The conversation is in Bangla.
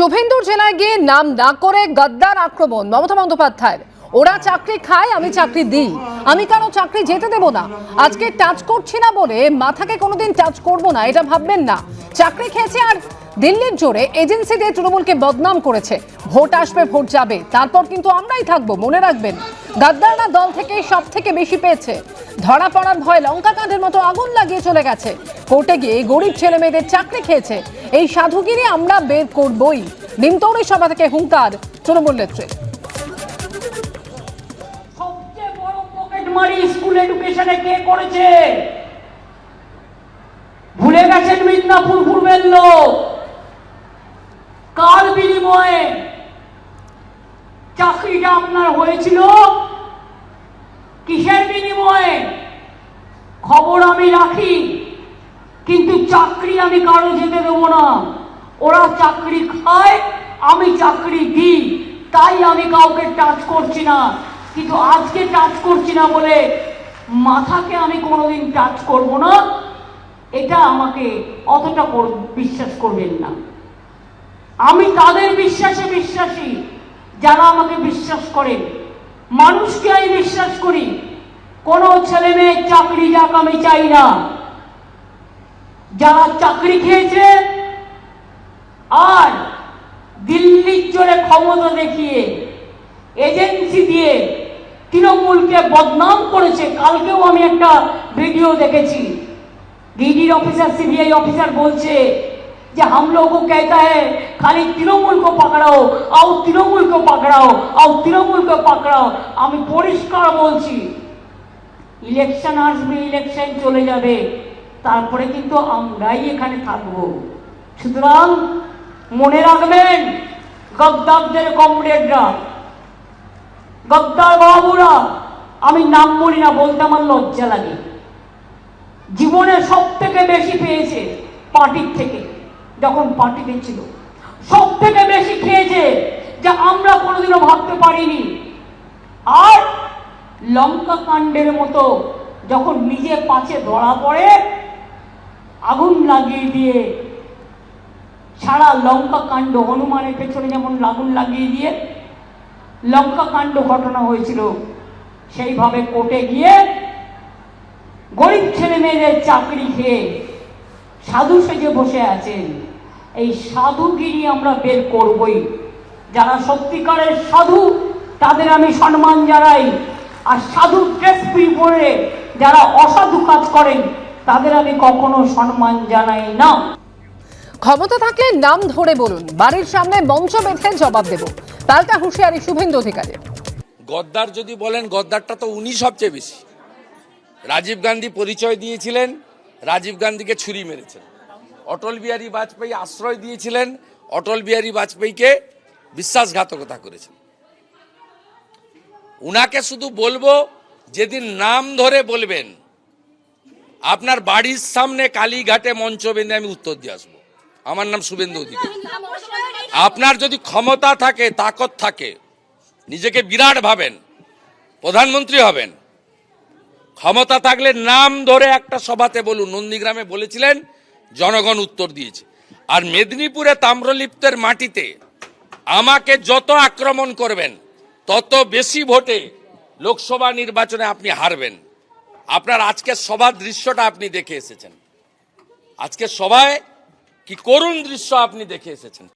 শুভেন্দুর জেলায় গিয়ে নাম না করে গদ্দার আক্রমণ। মমতা বন্দ্যোপাধ্যায়ের, ওরা চাকরি খায়, আমি চাকরি দিই। আমি কেন চাকরি যেতে দেব না? আজকে টাচ করছি না বলে মাথাকে কোনোদিন টাচ করব না, এটা ভাববেন না। চাকরি খেয়েছে আর দিল্লির জোরে এজেন্সি দিয়ে তৃণমূলকে বদনাম করেছে। ভোট আসবে, ভোট যাবে। তারপর কিন্তু আমরাই থাকব, মনে রাখবেন। গাদ্দাররা দল থেকে সব থেকে বেশি পেয়েছে। ধরা পড়ার ভয় লঙ্কা কাঁধের মতো আগুন লাগিয়ে চলে গেছে। কোর্টে গিয়ে গরিব ছেলে মেয়েদের চাকরি খেয়েছে। এই সাধুগিরি আমরা বের করবই। নিমতৌড়ি সভা থেকে হুঙ্কার, তৃণমূল নেত্রী। করেছে? ভুলে গেছেন মিদনাপুর পূর্বের লোক কার বিনিময়ে চাকরিটা আপনার হয়েছিল? কিসের বিনিময়ে? খবর আমি রাখি, কিন্তু চাকরি আমি কারও যেতে দেবো না। ওরা চাকরি খায়, আমি চাকরি দিই, তাই আমি কাউকে টাচ করছি না। কিন্তু আজকে টাচ করছি না বলে মাথাকে আমি কোনোদিন টাচ করব না। এটা আমাকে অতটা বিশ্বাস করবেন না। আমি তাদের বিশ্বাসে বিশ্বাসী। যারা আমাকে বিশ্বাস করে, মানুষকে আমি বিশ্বাস করি। কোনো ছেলে মেয়ে চাকরি যাক আমি চাই না। যারা চাকরি খেয়েছে, আর দিল্লির জোরে ক্ষমতা দেখিয়ে, এজেন্সি দিয়ে তৃণমূলকে বদনাম করেছে, কালকেও আমি একটা ভিডিও দেখেছি। ডিডির অফিসার, সিবিআই অফিসার বলছে যে हम लोगों को कहता है खाली तृणमूल को पकड़ाओ आओ तृणमूल को पकड़ाओ आओ तृणमूल को पकड़ाओ আমি পরিষ্কার বলছি ইলেকশন আসবে ইলেকশন চলে যাবে তারপরে কিন্তু আমরাই এখানে থাকব সুতরাং মনে রাখবেন গদ্দারদের কমরেডরা গদ্দার বাবুরা আমি নাম বলি না বলতে আমার লজ্জা লাগে জীবনে সব থেকে বেশি পেয়েছে পার্টির থেকে যখন পার্টিতে ছিল সব থেকে বেশি খেয়েছে যা আমরা কোনোদিনও ভাবতে পারিনি। আর লঙ্কা কাণ্ডের মতো যখন নিজে পাছে ধরা পড়ে, আগুন লাগিয়ে দিয়ে সারা লঙ্কা কাণ্ড হনুমানের পেছনে যেমন আগুন লাগিয়ে দিয়ে লঙ্কা কাণ্ড ঘটনা হয়েছিল, সেইভাবে কোর্টে গিয়ে গরিব ছেলে মেয়েদের চাকরি খেয়ে সাধু সেজে বসে আছেন। এই সাধুগিরি আমরা বের করবই। যারা সত্যিকারের সাধু তাদের আমি সম্মান জানাই। আর সাধু ড্রেস পরে যারা অসাধু কাজ করেন তাদের আমি কখনো সম্মান জানাই না। ক্ষমতা থাকলে নাম ধরে বলুন। বাড়ির সামনে মঞ্চ বেঁধে জবাব দেব। পাল্টা হুঁশিয়ারি শুভেন্দু অধিকারী। গদ্দার যদি বলেন গদ্দারটা তো উনি সবচেয়ে বেশি। রাজীব গান্ধী পরিচয় দিয়েছিলেন রাজীব গান্ধীকে ছুরি মেরেছেন। অটল বিহারী বাজপেয়ী আশ্রয় দিয়েছিলেন। অটল বিহারী বাজপেয়ীকে বিশ্বাসঘাতকতা করেছেন। উনাকে শুধু বলব, যেদিন নাম ধরে বলবেন, আপনার বাড়ির সামনে কালীঘাটে মঞ্চ বেঁধে আমি উত্তর দিয়ে আসব। আমার নাম শুভেন্দু অধিকারী। আপনার যদি ক্ষমতা থাকে, তাকত থাকে, নিজেকে বিরাট ভাবেন, প্রধানমন্ত্রী হবেন, ক্ষমতা থাকলে নাম ধরে একটা সভাতে বলুন। নন্দীগ্রামে বলেছিলেন জনগণ উত্তর দিয়েছে। আর মেদিনীপুরে তাম্রলিপ্তের মাটিতে আমাকে যত আক্রমণ করবেন, তত বেশি ভোটে লোকসভা নির্বাচনে আপনি হারবেন। আপনার আজকের সভার দৃশ্যটা আপনি দেখে এসেছেন। আজকে সভায় কি করুণ দৃশ্য আপনি দেখে এসেছেন।